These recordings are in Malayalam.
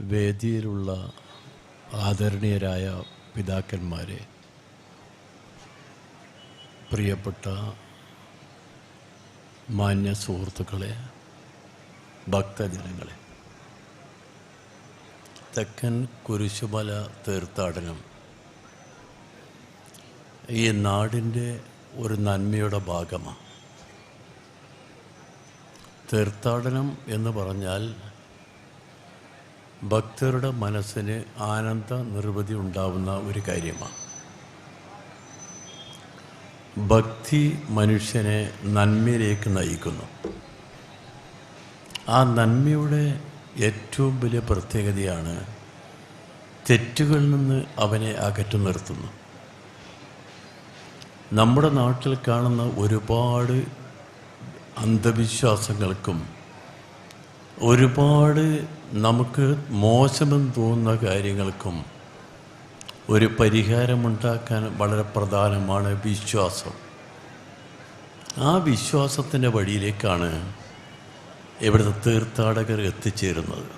വേദിയിലുള്ള ആദരണീയരായ പിതാക്കന്മാരെ പ്രിയപ്പെട്ട മാന്യ സുഹൃത്തുക്കളെ ഭക്തജനങ്ങളെ തെക്കൻ കുരിശുമല തീർത്ഥാടനം ഈ നാടിന്റെ ഒരു നന്മയുടെ ഭാഗമാണ്. തീർത്ഥാടനം എന്ന് പറഞ്ഞാൽ ഭക്തരുടെ മനസ്സിന് ആനന്ദ നിർവൃതി ഉണ്ടാവുന്ന ഒരു കാര്യമാണ്. ഭക്തി മനുഷ്യനെ നന്മയിലേക്ക് നയിക്കുന്നു. ആ നന്മയുടെ ഏറ്റവും വലിയ പ്രത്യേകതയാണ് തെറ്റുകളിൽ നിന്ന് അവനെ അകറ്റി നിർത്തുന്നു. നമ്മുടെ നാട്ടിൽ കാണുന്ന ഒരുപാട് അന്ധവിശ്വാസങ്ങൾക്കും ഒരുപാട് നമുക്ക് മോശമെന്ന് തോന്നുന്ന കാര്യങ്ങൾക്കും ഒരു പരിഹാരമുണ്ടാക്കാൻ വളരെ പ്രധാനമാണ് വിശ്വാസം. ആ വിശ്വാസത്തിന്റെ വഴിയിലേക്കാണ് ഇവിടുത്തെ തീർത്ഥാടകർ എത്തിച്ചേരുന്നത്.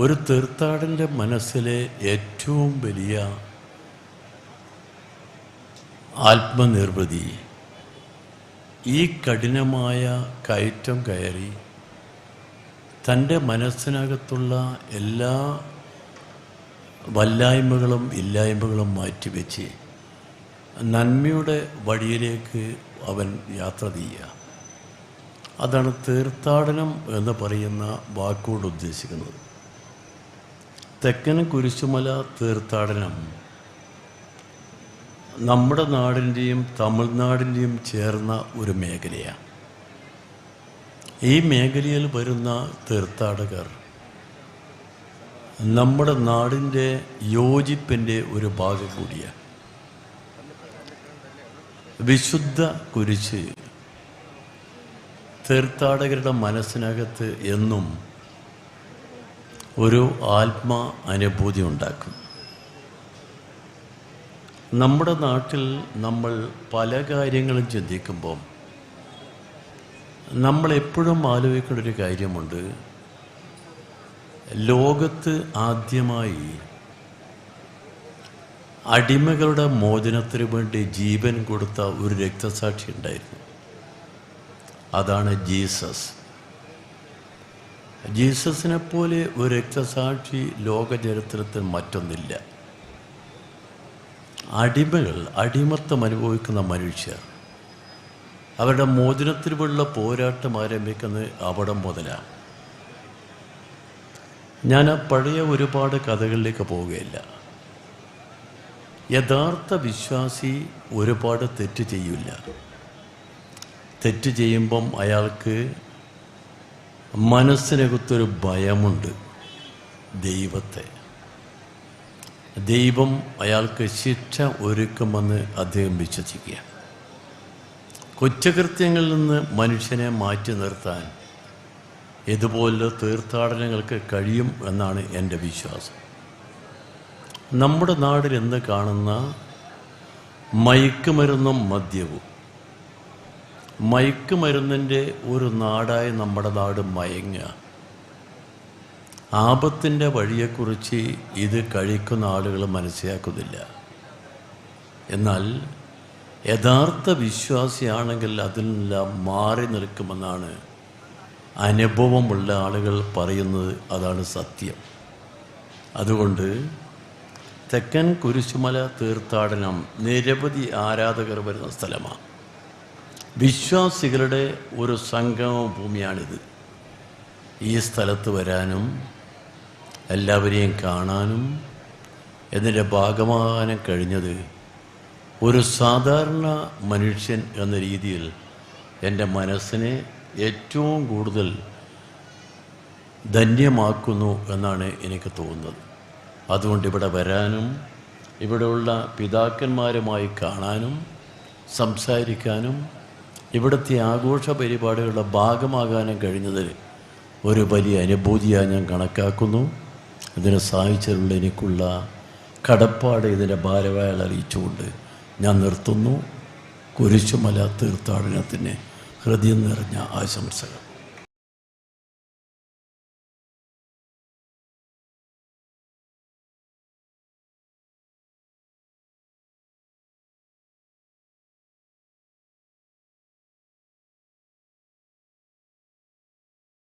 ഒരു തീർത്ഥാടന്റെ മനസ്സിലെ ഏറ്റവും വലിയ ആത്മനിർവൃതി ഈ കഠിനമായ കയറ്റം കയറി തന്റെ മനസ്സിനകത്തുള്ള എല്ലാ വല്ലായ്മകളും ഇല്ലായ്മകളും മാറ്റിവെച്ച് നന്മയുടെ വഴിയിലേക്ക് അവൻ യാത്ര ചെയ്യുക. അതാണ് തീർത്ഥാടനം എന്ന് പറയുന്ന വാക്കോട് ഉദ്ദേശിക്കുന്നത്. തെക്കൻ കുരിശുമല തീർത്ഥാടനം നമ്മുടെ നാടിന്റെയും തമിഴ്നാടിന്റെയും ചേർന്ന ഒരു മേഖലയാണ് ഈ മേഖലയിൽ വരുന്ന തീർത്ഥാടകർ നമ്മുടെ നാടിന്റെ യോജിപ്പിന്റെ ഒരു ഭാഗം കൂടിയാണ് വിശുദ്ധ കുരിശ് തീർത്ഥാടകരുടെ മനസ്സിനകത്ത് എന്നും ഒരു ആത്മ അനുഭൂതി ഉണ്ടാക്കും. നമ്മുടെ നാട്ടിൽ നമ്മൾ പല കാര്യങ്ങളും ചിന്തിക്കുമ്പോൾ നമ്മളെപ്പോഴും ആലോചിക്കേണ്ട ഒരു കാര്യമുണ്ട്. ലോകത്ത് ആദ്യമായി അടിമകളുടെ മോചനത്തിന് വേണ്ടി ജീവൻ കൊടുത്ത ഒരു രക്തസാക്ഷി ഉണ്ടായിരുന്നു. അതാണ് ജീസസ്. ജീസസിനെ പോലെ ഒരു രക്തസാക്ഷി ലോക ചരിത്രത്തിൽ മറ്റൊന്നില്ല. അടിമകൾ അടിമത്തം അനുഭവിക്കുന്ന മനുഷ്യർ. അവരുടെ മോചനത്തിനുമുള്ള പോരാട്ടം ആരംഭിക്കുന്നത് അവിടം മുതലാണ് ഞാൻ ആ പഴയ ഒരുപാട് കഥകളിലേക്ക് പോവുകയില്ല. യഥാർത്ഥ വിശ്വാസി ഒരുപാട് തെറ്റ് ചെയ്യില്ല തെറ്റ് ചെയ്യുമ്പം അയാൾക്ക് മനസ്സിനകത്തൊരു ഭയമുണ്ട് ദൈവത്തെ. ദൈവം അയാൾക്ക് ശിക്ഷ ഒരുക്കുമെന്ന് അദ്ദേഹം വിശ്വസിക്കുക. കുറ്റകൃത്യങ്ങളിൽ നിന്ന് മനുഷ്യനെ മാറ്റി നിർത്താൻ ഇതുപോലെ തീർത്ഥാടനങ്ങൾക്ക് കഴിയും എന്നാണ് എന്റെ വിശ്വാസം. നമ്മുടെ നാടിൽ ഇന്ന് കാണുന്ന മയക്കുമരുന്നും മദ്യവും. മയക്കുമരുന്നിന്റെ ഒരു നാടായി നമ്മുടെ നാട് മയങ്ങുക. ആപത്തിന്റെ വഴിയെക്കുറിച്ച് ഇത് കഴിക്കുന്ന ആളുകൾ മനസ്സിലാക്കുന്നില്ല. എന്നാൽ യഥാർത്ഥ വിശ്വാസിയാണെങ്കിൽ അതിൽ നിന്നെല്ലാം മാറി നിൽക്കുമെന്നാണ് അനുഭവമുള്ള ആളുകൾ പറയുന്നത്. അതാണ് സത്യം. അതുകൊണ്ട് തെക്കൻ കുരിശുമല തീർത്ഥാടനം നിരവധി ആരാധകർ വരുന്ന സ്ഥലമാണ്. വിശ്വാസികളുടെ ഒരു സംഗമ ഭൂമിയാണിത്. ഈ സ്ഥലത്ത് വരാനും എല്ലാവരെയും കാണാനും ഇതിന്റെ ഭാഗമാകാനും കഴിഞ്ഞത് ഒരു സാധാരണ മനുഷ്യൻ എന്ന രീതിയിൽ എന്റെ മനസ്സിനെ ഏറ്റവും കൂടുതൽ ധന്യമാക്കുന്നു എന്നാണ് എനിക്ക് തോന്നുന്നത്. അതുകൊണ്ട് ഇവിടെ വരാനും ഇവിടെയുള്ള പിതാക്കന്മാരുമായി കാണാനും സംസാരിക്കാനും ഇവിടുത്തെ ആഘോഷ പരിപാടികളുടെ ഭാഗമാകാനും കഴിഞ്ഞതിൽ ഒരു വലിയ അനുഭൂതിയായി ഞാൻ കണക്കാക്കുന്നു. ഇതിനെ സഹായിച്ചതിലുള്ള എനിക്കുള്ള കടപ്പാട് ഇതിന്റെ ഭാരവായാൽ അറിയിച്ചുകൊണ്ട് ഞാൻ നിർത്തുന്നു. കുരിശുമല തീർത്ഥാടനത്തിന് ഹൃദയം നിറഞ്ഞ ആശംസകൾ.